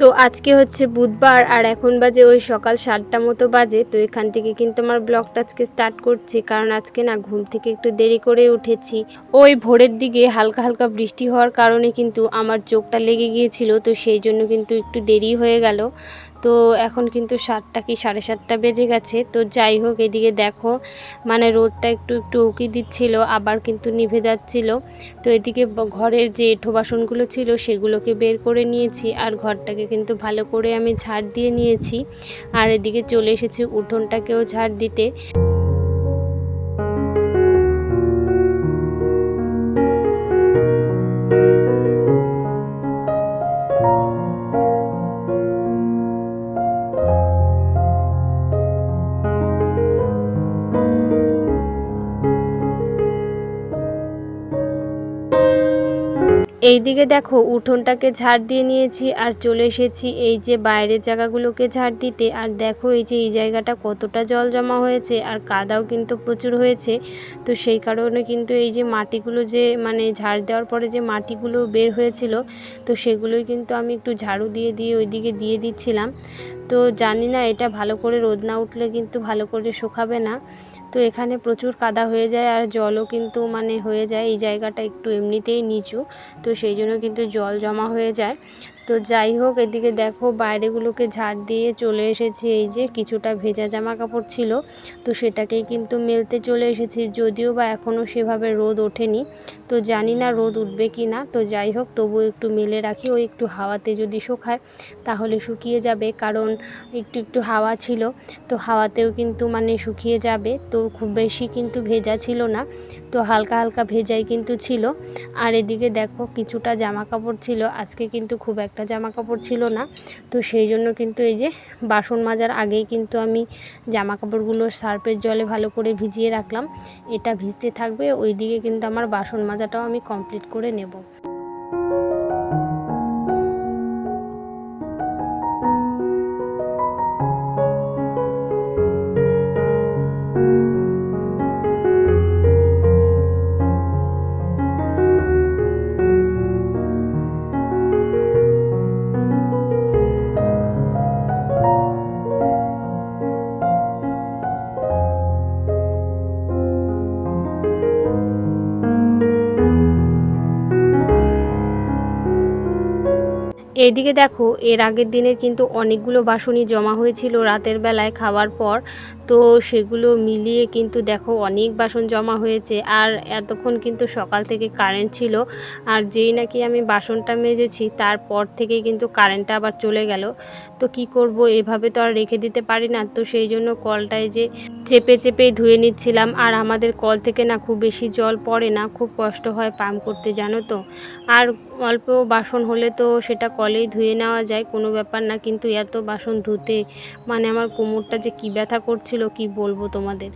তো আজকে হচ্ছে বুধবার আর এখন বাজে ওই সকাল সাতটা মতো বাজে, তো এখান থেকে কিন্তু আমার ব্লগটা আজকে স্টার্ট করছি। কারণ আজকে না ঘুম থেকে একটু দেরি করে উঠেছি। ওই ভোরের দিকে হালকা হালকা বৃষ্টি হওয়ার কারণে কিন্তু আমার চোখটা লেগে গিয়েছিল, তো সেই জন্য কিন্তু একটু দেরি হয়ে গেল। তো এখন কিন্তু সাতটা কি সাড়ে সাতটা বেজে গেছে। তো যাই হোক, এদিকে দেখো মানে রোদটা একটু একটু উকি দিচ্ছিল, আবার কিন্তু নিভে যাচ্ছিল। তো এদিকে ঘরের যে এঁঠো বাসনগুলো ছিল, সেগুলোকে বের করে নিয়েছি, আর ঘরটাকে কিন্তু ভালো করে আমি ঝাড় দিয়ে নিয়েছি। আর এদিকে চলে এসেছি উঠোনটাকেও ঝাড় দিতে। এইদিকে দেখো, উঠোনটাকে ঝাড় দিয়ে নিয়েছি আর চলে এসেছি এই যে বাইরের জায়গাগুলোকে ঝাড় দিতে। আর দেখো, এই যে এই জায়গাটা কতটা জল জমা হয়েছে আর কাদাও কিন্তু প্রচুর হয়েছে। তো সেই কারণে কিন্তু এই যে মাটিগুলো যে মানে ঝাড় দেওয়ার পরে যে মাটিগুলো বের হয়েছিল, তো সেগুলোই কিন্তু আমি একটু ঝাড়ু দিয়ে দিয়ে ওইদিকে দিয়ে দিচ্ছিলাম। তো জানি না, এটা ভালো করে রোদ না উঠলে কিন্তু ভালো করে শুকাবে না। তো এখানে প্রচুর কাদা হয়ে যায় আর জলও কিন্তু মানে হয়ে যায়। এই জায়গাটা একটু এমনিতেই নিচু। তো সেই জন্য কিন্তু জল জমা হয়ে যায়। তো যাই হোক, এদিকে দেখো বাইরেগুলোকে ঝাড় দিয়ে চলে এসেছি। এই যে কিছুটা ভেজা জামা কাপড় ছিল, তো সেটাকেই কিন্তু মেলতে চলে এসেছি। যদিও বা এখনও সেভাবে রোদ ওঠেনি, তো জানি না রোদ উঠবে কি না। তো যাই হোক তবু একটু মেলে রাখি। ওই একটু হাওয়াতে যদি শুকায়, তাহলে শুকিয়ে যাবে। কারণ একটু একটু হাওয়া ছিল, তো হাওয়াতেও কিন্তু মানে শুকিয়ে যাবে। তো খুব বেশি কিন্তু ভেজা ছিল না, তো হালকা হালকা ভেজাই কিন্তু ছিল। আর এদিকে দেখো, কিছুটা জামা কাপড় ছিল। আজকে কিন্তু খুব একটা জামা কাপড় ছিল না। তো সেই জন্য কিন্তু এই যে বাসন মাজার আগেই কিন্তু আমি জামা কাপড়গুলো সার্ফের জলে ভালো করে ভিজিয়ে রাখলাম। এটা ভিজতে থাকবে ওই দিকে কিন্তু আমার বাসন মাজাটাও আমি কমপ্লিট করে নেব। এইদিকে দেখো, এর আগের দিনের কিন্তু অনেকগুলো বাসনই জমা হয়েছিল রাতের বেলায় খাওয়ার পর। তো সেগুলো মিলিয়ে কিন্তু দেখো, অনেক বাসন জমা হয়েছে। আর এতক্ষণ কিন্তু সকাল থেকে কারেন্ট ছিল। আর যেই নাকি আমি বাসনটা মেজেছি, তারপর থেকেই কিন্তু কারেন্টটা আবার চলে গেল। তো কি করব, এভাবে তো আর রেখে দিতে পারি না। তো সেই জন্য কলটায় যে চেপে চেপে ধুয়ে নিচ্ছিলাম। আর আমাদের কল থেকে না খুব বেশি জল পড়ে না, খুব কষ্ট হয় পাম্প করতে, জানো তো? আর অল্প বাসন হলে তো সেটা কলেই ধুয়ে নেওয়া যায়, কোনো ব্যাপার না। কিন্তু এত বাসন ধুতে মানে আমার কোমরটা যে কী ব্যথা করছিল, কি বলব তোমাদের?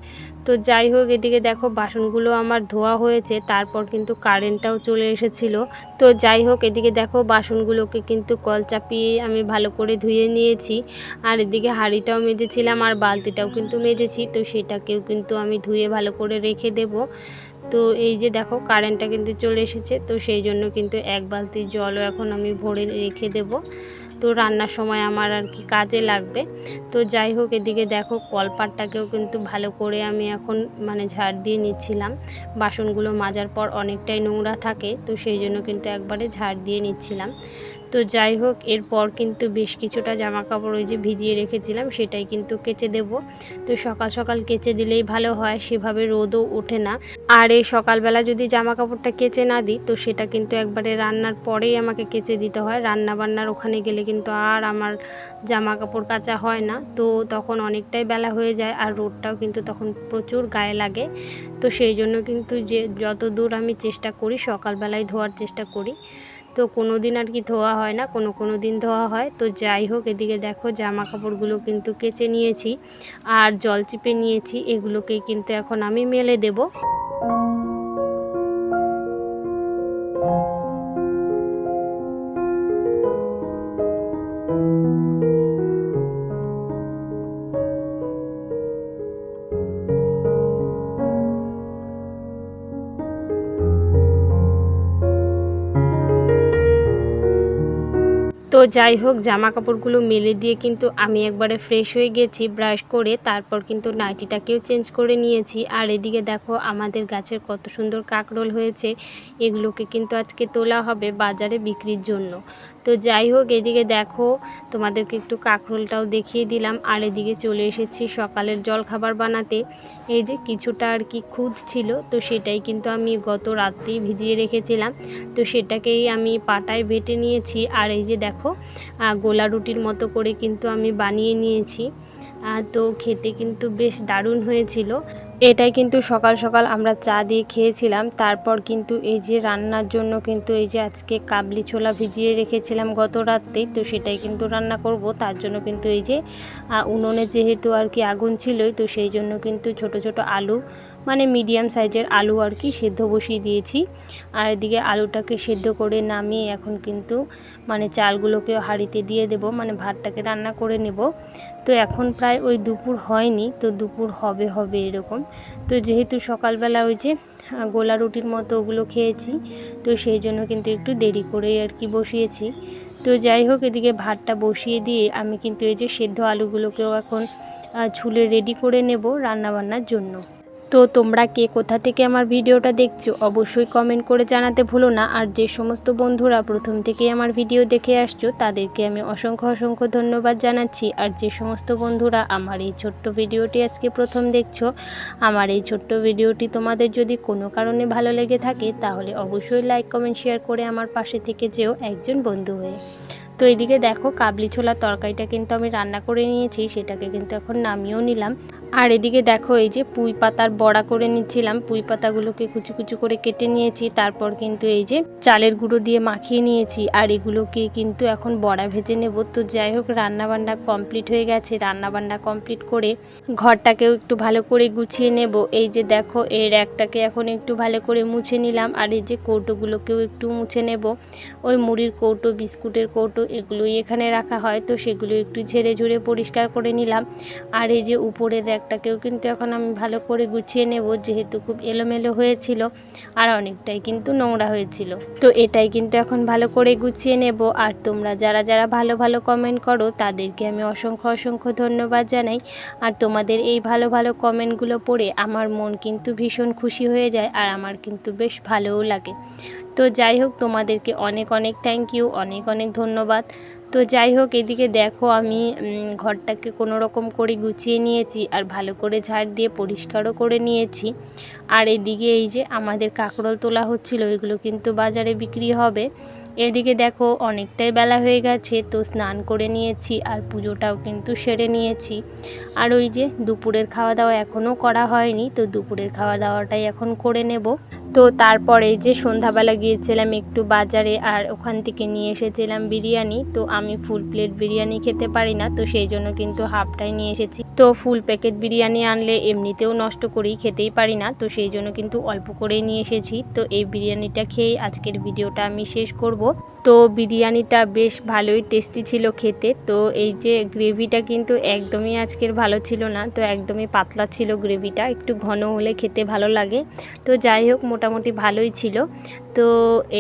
তো যাই হোক, এদিকে দেখো বাসনগুলো আমার ধোয়া হয়েছে, তারপর কিন্তু কারেন্টটাও চলে এসেছিল। তো যাই হোক, এদিকে দেখো বাসনগুলোকে কিন্তু কল চাপিয়ে আমি ভালো করে ধুয়ে নিয়েছি। আর এদিকে হাঁড়িটাও মেজেছিলাম, আর বালতিটাও কিন্তু মেজেছি, তো সেটাকেও কিন্তু আমি ধুয়ে ভালো করে রেখে দেবো। তো এই যে দেখো কারেন্টটা কিন্তু চলে এসেছে, তো সেই জন্য কিন্তু এক বালতি জলও এখন আমি ভরে রেখে দেব। তো রান্নার সময় আমার আর কি কাজে লাগবে। তো যাই হোক, এদিকে দেখো, কলপাটটাকেও কিন্তু ভালো করে আমি এখন মানে ঝাড় দিয়ে নিচ্ছিলাম। বাসনগুলো মাজার পর অনেকটাই নোংরা থাকে, তো সেই জন্য কিন্তু একবারে ঝাড় দিয়ে নিচ্ছিলাম। তো যাই হোক, এরপর কিন্তু বেশ কিছুটা জামা কাপড় ওই যে ভিজিয়ে রেখেছিলাম, সেটাই কিন্তু কেচে দেব। তো সকাল সকাল কেচে দিলেই ভালো হয়, সেভাবে রোদও ওঠে না। আর এই সকালবেলা যদি জামা কাপড়টা কেচে না দিই, তো সেটা কিন্তু একবারে রান্নার পরেই আমাকে কেচে দিতে হয়। রান্না বান্নার ওখানে গেলে কিন্তু আর আমার জামা কাপড় কাচা হয় না। তো তখন অনেকটাই বেলা হয়ে যায় আর রোদটাও কিন্তু তখন প্রচুর গায়ে লাগে। তো সেই জন্য কিন্তু যে যত দূর আমি চেষ্টা করি, সকালবেলায় ধোয়ার চেষ্টা করি, তো কোনো দিন আর কি ধোয়া হয় না, কোনো কোনো দিন ধোয়া হয়। তো যাই হোক, এদিকে দেখো জামা কাপড়গুলো কিন্তু কেচে নিয়েছি আর জল চিপে নিয়েছি। এগুলোকেই কিন্তু এখন আমি মেলে দেবো। thank you তো যাই হোক জামা কাপড়গুলো মেলে দিয়ে কিন্তু আমি একবারে ফ্রেশ হয়ে গেছি ব্রাশ করে তারপর কিন্তু নাইটিটাকেও চেঞ্জ করে নিয়েছি। আর এদিকে দেখো, আমাদের গাছের কত সুন্দর কাকরোল হয়েছে, এগুলোকে কিন্তু আজকে তোলা হবে বাজারে বিক্রির জন্য। তো যাই হোক, এদিকে দেখো, তোমাদেরকে একটু কাঁকরোলটাও দেখিয়ে দিলাম। আর এদিকে চলে এসেছি সকালের জল খাবার বানাতে। এই যে কিছুটা আর কি খুদ ছিল, তো সেটাই কিন্তু আমি গত রাত্রেই ভিজিয়ে রেখেছিলাম। তো সেটাকেই আমি পাটায় বেটে নিয়েছি। আর এই যে দেখো গোলা রুটির মতো করে কিন্তু আমি বানিয়ে নিয়েছি। তো খেতে কিন্তু বেশ দারুণ হয়েছিল। এটাই কিন্তু সকাল সকাল আমরা চা দিয়ে খেয়েছিলাম। তারপর কিন্তু এই যে রান্নার জন্য কিন্তু এই যে আজকে কাবলি ছোলা ভিজিয়ে রেখেছিলাম গত রাত্রেই তো সেটাই কিন্তু রান্না করব। তার জন্য কিন্তু এই যে উনুনে যেহেতু আর কি আগুন ছিলই, তো সেই জন্য কিন্তু ছোট ছোট আলু মানে মিডিয়াম সাইজের আলু আর কি সেদ্ধ বসিয়ে দিয়েছি। আর এদিকে আলুটাকে সেদ্ধ করে নামিয়ে এখন কিন্তু মানে চালগুলোকে হাঁড়িতে দিয়ে দেব মানে ভাতটাকে রান্না করে নেব। তো এখন প্রায় ওই দুপুর হয়নি, তো দুপুর হবে হবে এরকম। তো যেহেতু সকালবেলা ওই যে গোলা রুটির মতো ওগুলো খেয়েছি, তো সেই জন্য কিন্তু একটু দেরি করেই আর কি বসিয়েছি। তো যাই হোক, এদিকে ভাতটা বসিয়ে দিয়ে আমি কিন্তু এই যে সেদ্ধ আলুগুলোকেও এখন ছুলে রেডি করে নেব রান্নাবান্নার জন্য। তো তোমরা কে কোথা থেকে আমার ভিডিওটা দেখছ, অবশ্যই কমেন্ট করে জানাতে ভুলো না। আর যে সমস্ত বন্ধুরা প্রথম থেকেই আমার ভিডিও দেখে আসছো, তাদেরকে আমি অসংখ্য অসংখ্য ধন্যবাদ জানাচ্ছি। আর যে সমস্ত বন্ধুরা আমার এই ছোট্ট ভিডিওটি আজকে প্রথম দেখছ, আমার এই ছোট্ট ভিডিওটি তোমাদের যদি কোনো কারণে ভালো লেগে থাকে, তাহলে অবশ্যই লাইক কমেন্ট শেয়ার করে আমার পাশে থেকে যেও একজন বন্ধু হয়ে। তো এদিকে দেখো, কাবলি ছোলার তরকারিটা কিন্তু আমি রান্না করে নিয়েছি, সেটাকে কিন্তু এখন নামিয়েও নিলাম। আর এদিকে দেখো, এই যে পুঁই পাতার বড়া করে নিচ্ছিলাম। পুঁই পাতাগুলোকে কুচু কুচু করে কেটে নিয়েছি, তারপর কিন্তু এই যে চালের গুঁড়ো দিয়ে মাখিয়ে নিয়েছি। আর এগুলোকে কিন্তু এখন বড়া ভেজে নেব। তো যাই হোক, রান্নাবান্না কমপ্লিট হয়ে গেছে। রান্নাবান্না কমপ্লিট করে ঘরটাকেও একটু ভালো করে গুছিয়ে নেব। এই যে দেখো এর একটাকে এখন একটু ভালো করে মুছে নিলাম। আর এই যে কৌটোগুলোকেও একটু মুছে নেব। ওই মুড়ির কৌটো, বিস্কুটের কৌটো, এগুলোই এখানে রাখা হয়। তো সেগুলো একটু ঝেড়ে ঝুড়ে পরিষ্কার করে নিলাম। আর এই যে উপরের একটাকেও কিন্তু এখন আমি ভালো করে গুছিয়ে নেব, যেহেতু খুব এলোমেলো হয়েছিল, আর অনেকটাই কিন্তু নোংরা হয়েছিল। তো এটাই কিন্তু এখন ভালো করে গুছিয়ে নেব, আর তোমরা যারা যারা ভালো ভালো কমেন্ট করো, তাদেরকে আমি অসংখ্য অসংখ্য ধন্যবাদ জানাই। আর তোমাদের এই ভালো ভালো কমেন্টগুলো পড়ে আমার মন কিন্তু ভীষণ খুশি হয়ে যায়, আর আমার কিন্তু বেশ ভালোও লাগে। তো যাই হোক, তোমাদেরকে অনেক অনেক থ্যাংক ইউ অনেক অনেক ধন্যবাদ। তো যাই হোক, এদিকে দেখো আমি ঘরটাকে কোনো রকম করে গুছিয়ে নিয়েছি আর ভালো করে ঝাড় দিয়ে পরিষ্কারও করে নিয়েছি। আর এদিকে এই যে আমাদের কাঁকরোল তোলা হচ্ছিল এগুলো কিন্তু বাজারে বিক্রি হবে। এদিকে দেখো অনেকটাই বেলা হয়ে গেছে, তো স্নান করে নিয়েছি আর পুজোটাও কিন্তু সেরে নিয়েছি। আর ওই যে দুপুরের খাওয়া দাওয়া এখনও করা হয়নি, তো দুপুরের খাওয়া দাওয়াটাই এখন করে নেব। তো তারপরে যে সন্ধ্যাবেলা গিয়েছিলাম একটু বাজারে আর ওখান থেকে নিয়ে এসেছিলাম বিরিয়ানি, তো আমি ফুল প্লেট বিরিয়ানি খেতে পারি না, তো সেই জন্য কিন্তু হাফটাই নিয়ে এসেছি। তো ফুল প্যাকেট বিরিয়ানি আনলে এমনিতেও নষ্ট করেই খেতেই পারি না, তো সেই জন্য কিন্তু অল্প করেই নিয়ে এসেছি। তো এই বিরিয়ানিটা খেয়ে আজকের ভিডিওটা আমি শেষ করব। তো বিরিয়ানিটা বেশ ভালোই টেস্টি ছিল খেতে। তো এই যে গ্রেভিটা কিন্তু একদমই আজকের ভালো ছিল না, তো একদমই পাতলা ছিল গ্রেভিটা একটু ঘন হলে খেতে ভালো লাগে। তো যাই হোক, মোটামুটি ভালোই ছিল। তো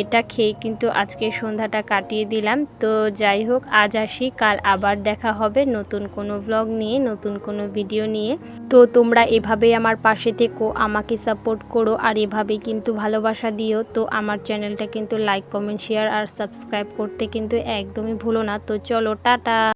এটা খেয়ে কিন্তু আজকে সন্ধ্যাটা কাটিয়ে দিলাম। তো যাই হোক, আজ আসি, কাল আবার দেখা হবে নতুন কোনো ব্লগ নিয়ে, নতুন কোনো ভিডিও নিয়ে। তো তোমরা এভাবেই আমার পাশে থেকো, আমাকে সাপোর্ট করো আর এভাবেই কিন্তু ভালোবাসা দিও। তো আমার চ্যানেলটা কিন্তু লাইক কমেন্ট শেয়ার আর সাবস্ক্রাইব করতে কিন্তু একদমই ভুলো না। তো চলো, টাটা!